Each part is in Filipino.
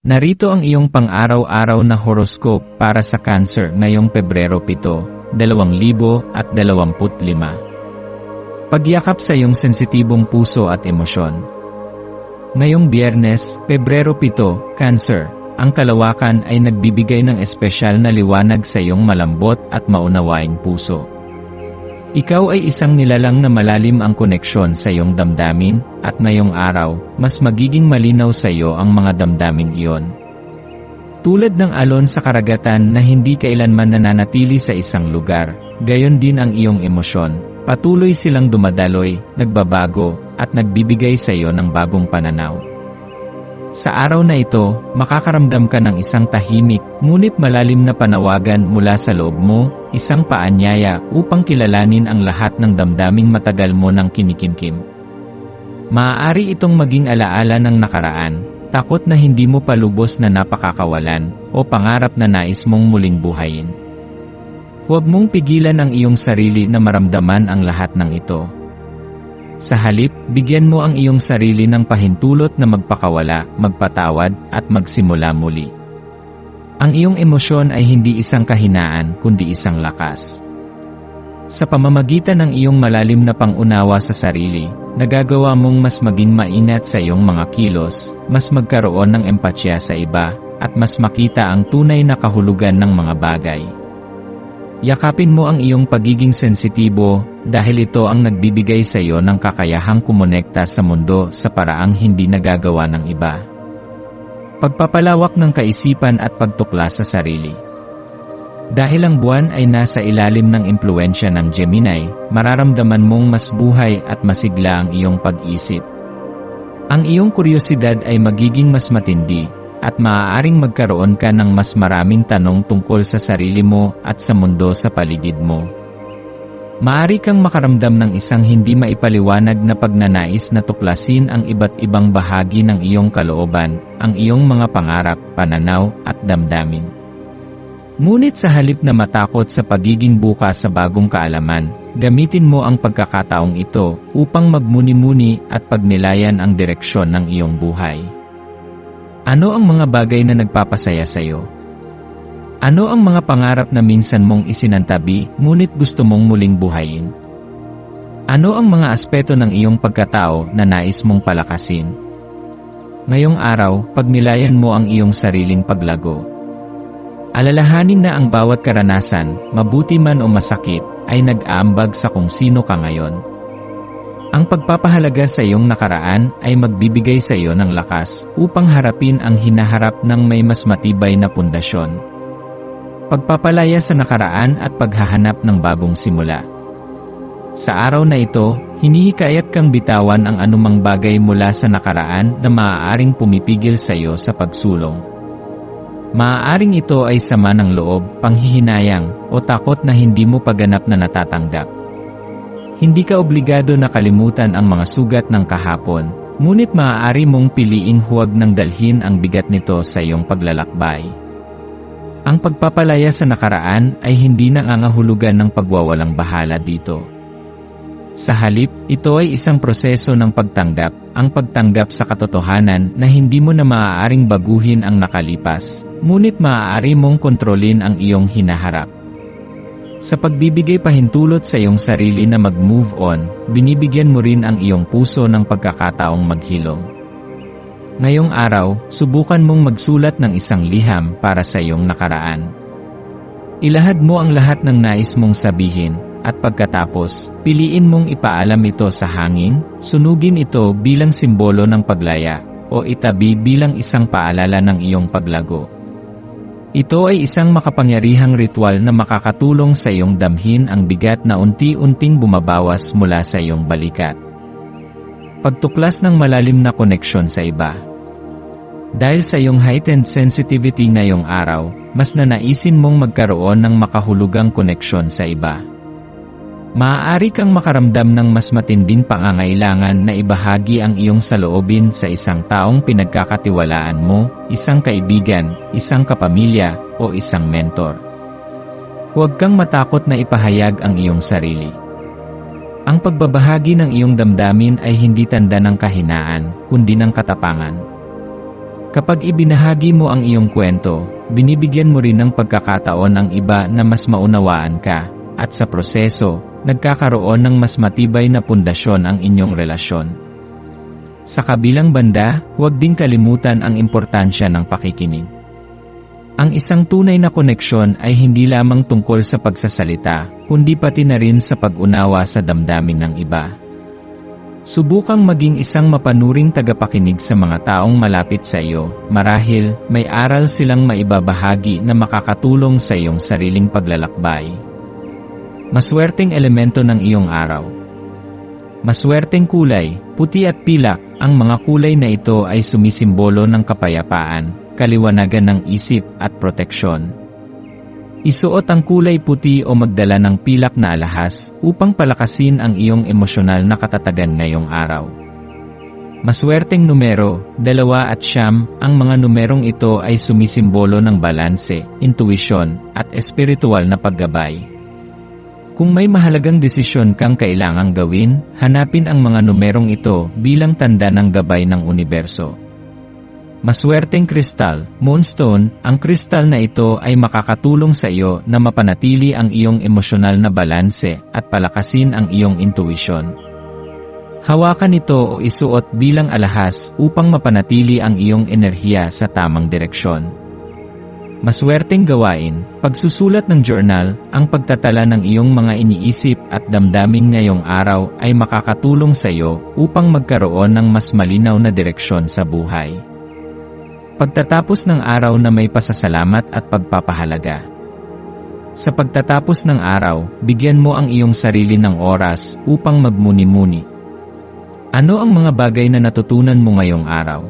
Narito ang iyong pang-araw-araw na horoscope para sa Cancer ngayong Pebrero 7, 2025. Pagyakap sa iyong sensitibong puso at emosyon. Ngayong Biyernes, Pebrero 7, Cancer, ang kalawakan ay nagbibigay ng espesyal na liwanag sa iyong malambot at maunawaing puso. Ikaw ay isang nilalang na malalim ang koneksyon sa iyong damdamin, at ngayong araw, mas magiging malinaw sa iyo ang mga damdaming iyon. Tulad ng alon sa karagatan na hindi kailanman nananatili sa isang lugar, gayon din ang iyong emosyon. Patuloy silang dumadaloy, nagbabago, at nagbibigay sa iyo ng bagong pananaw. Sa araw na ito, makakaramdam ka ng isang tahimik, ngunit malalim na panawagan mula sa loob mo, isang paanyaya upang kilalanin ang lahat ng damdaming matagal mo nang kinikimkim. Maaari itong maging alaala ng nakaraan, takot na hindi mo palubos na napakakawalan, o pangarap na nais mong muling buhayin. Huwag mong pigilan ang iyong sarili na maramdaman ang lahat ng ito. Sa halip, bigyan mo ang iyong sarili ng pahintulot na magpakawala, magpatawad, at magsimula muli. Ang iyong emosyon ay hindi isang kahinaan, kundi isang lakas. Sa pamamagitan ng iyong malalim na pangunawa sa sarili, nagagawa mong mas maging maingat sa iyong mga kilos, mas magkaroon ng empatya sa iba, at mas makita ang tunay na kahulugan ng mga bagay. Yakapin mo ang iyong pagiging sensitibo dahil ito ang nagbibigay sa iyo ng kakayahang kumonekta sa mundo sa paraang hindi nagagawa ng iba. Pagpapalawak ng kaisipan at pagtukla sa sarili. Dahil ang buwan ay nasa ilalim ng impluensya ng Gemini, mararamdaman mong mas buhay at masigla ang iyong pag-isip. Ang iyong kuryosidad ay magiging mas matindi, at maaaring magkaroon ka ng mas maraming tanong tungkol sa sarili mo at sa mundo sa paligid mo. Maari kang makaramdam ng isang hindi maipaliwanag na pagnanais na tuklasin ang iba't ibang bahagi ng iyong kalooban, ang iyong mga pangarap, pananaw, at damdamin. Ngunit sa halip na matakot sa pagiging bukas sa bagong kaalaman, gamitin mo ang pagkakataong ito upang magmuni-muni at pagnilayan ang direksyon ng iyong buhay. Ano ang mga bagay na nagpapasaya sa iyo? Ano ang mga pangarap na minsan mong isinantabi ngunit gusto mong muling buhayin? Ano ang mga aspeto ng iyong pagkatao na nais mong palakasin? Ngayong araw, pagnilayan mo ang iyong sariling paglago. Alalahanin na ang bawat karanasan, mabuti man o masakit, ay nag-aambag sa kung sino ka ngayon. Ang pagpapahalaga sa iyong nakaraan ay magbibigay sa iyo ng lakas upang harapin ang hinaharap ng may mas matibay na pundasyon. Pagpapalaya sa nakaraan at paghahanap ng bagong simula. Sa araw na ito, hinihikayat kang bitawan ang anumang bagay mula sa nakaraan na maaaring pumipigil sa iyo sa pagsulong. Maaaring ito ay sama ng loob, panghihinayang, o takot na hindi mo paganap na natatanggap. Hindi ka obligado na kalimutan ang mga sugat ng kahapon, ngunit maaari mong piliing huwag nang dalhin ang bigat nito sa iyong paglalakbay. Ang pagpapalaya sa nakaraan ay hindi nangangahulugan ng pagwawalang bahala dito. Sa halip, ito ay isang proseso ng pagtanggap, ang pagtanggap sa katotohanan na hindi mo na maaaring baguhin ang nakalipas, ngunit maaari mong kontrolin ang iyong hinaharap. Sa pagbibigay pahintulot sa iyong sarili na mag-move on, binibigyan mo rin ang iyong puso ng pagkakataong maghilom. Ngayong araw, subukan mong magsulat ng isang liham para sa iyong nakaraan. Ilahad mo ang lahat ng nais mong sabihin, at pagkatapos, piliin mong ipaalam ito sa hangin, sunugin ito bilang simbolo ng paglaya, o itabi bilang isang paalala ng iyong paglago. Ito ay isang makapangyarihang ritual na makakatulong sa iyong damhin ang bigat na unti-unting bumabawas mula sa iyong balikat. pagtuklas ng malalim na koneksyon sa iba. Dahil sa iyong heightened sensitivity ngayong araw, mas nanaisin mong magkaroon ng makahulugang koneksyon sa iba. Maaari kang makaramdam ng mas matinding pangangailangan na ibahagi ang iyong saloobin sa isang taong pinagkakatiwalaan mo, isang kaibigan, isang kapamilya, o isang mentor. Huwag kang matakot na ipahayag ang iyong sarili. Ang pagbabahagi ng iyong damdamin ay hindi tanda ng kahinaan, kundi ng katapangan. Kapag ibinahagi mo ang iyong kwento, binibigyan mo rin ng pagkakataon ang iba na mas maunawaan ka, at sa proseso, nagkakaroon ng mas matibay na pundasyon ang inyong relasyon. Sa kabilang banda, huwag din kalimutan ang importansya ng pakikinig. Ang isang tunay na koneksyon ay hindi lamang tungkol sa pagsasalita, kundi pati na rin sa pag-unawa sa damdamin ng iba. Subukang maging isang mapanuring tagapakinig sa mga taong malapit sa iyo, marahil may aral silang maibabahagi na makakatulong sa iyong sariling paglalakbay. Maswerteng elemento ng iyong araw. Maswerteng kulay, puti at pilak, ang mga kulay na ito ay sumisimbolo ng kapayapaan, kaliwanagan ng isip at proteksyon. Isuot ang kulay puti o magdala ng pilak na alahas upang palakasin ang iyong emosyonal na katatagan ngayong araw. Maswerteng numero, dalawa at siyam, ang mga numerong ito ay sumisimbolo ng balanse, intuisyon, at espiritual na paggabay. Kung may mahalagang desisyon kang kailangang gawin, hanapin ang mga numerong ito bilang tanda ng gabay ng universo. Maswerteng kristal, moonstone, ang kristal na ito ay makakatulong sa iyo na mapanatili ang iyong emosyonal na balanse at palakasin ang iyong intuisyon. Hawakan ito o isuot bilang alahas upang mapanatili ang iyong enerhiya sa tamang direksyon. Maswerteng gawain, pagsusulat ng journal, ang pagtatala ng iyong mga iniisip at damdamin ngayong araw ay makakatulong sa iyo upang magkaroon ng mas malinaw na direksyon sa buhay. Pagtatapos ng araw na may pasasalamat at pagpapahalaga. Sa pagtatapos ng araw, bigyan mo ang iyong sarili ng oras upang magmuni-muni. Ano ang mga bagay na natutunan mo ngayong araw?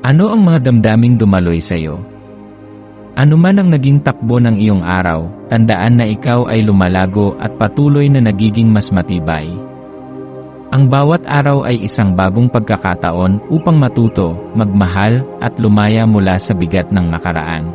Ano ang mga damdaming dumaloy sa iyo? Ano man ang naging takbo ng iyong araw, tandaan na ikaw ay lumalago at patuloy na nagiging mas matibay. Ang bawat araw ay isang bagong pagkakataon upang matuto, magmahal, at lumaya mula sa bigat ng nakaraan.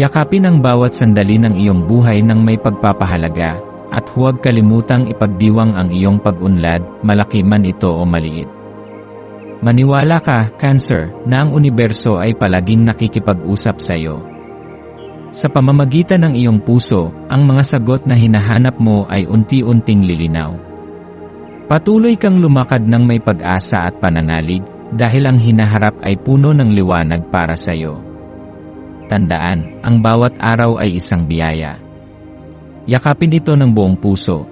Yakapin ang bawat sandali ng iyong buhay ng may pagpapahalaga, at huwag kalimutang ipagdiwang ang iyong pag-unlad, malaki man ito o maliit. Maniwala ka, Cancer, na ang universo ay palaging nakikipag-usap sa iyo. Sa pamamagitan ng iyong puso, ang mga sagot na hinahanap mo ay unti-unting lilinaw. Patuloy kang lumakad ng may pag-asa at pananalig, dahil ang hinaharap ay puno ng liwanag para sa iyo. Tandaan, ang bawat araw ay isang biyaya. Yakapin ito ng buong puso,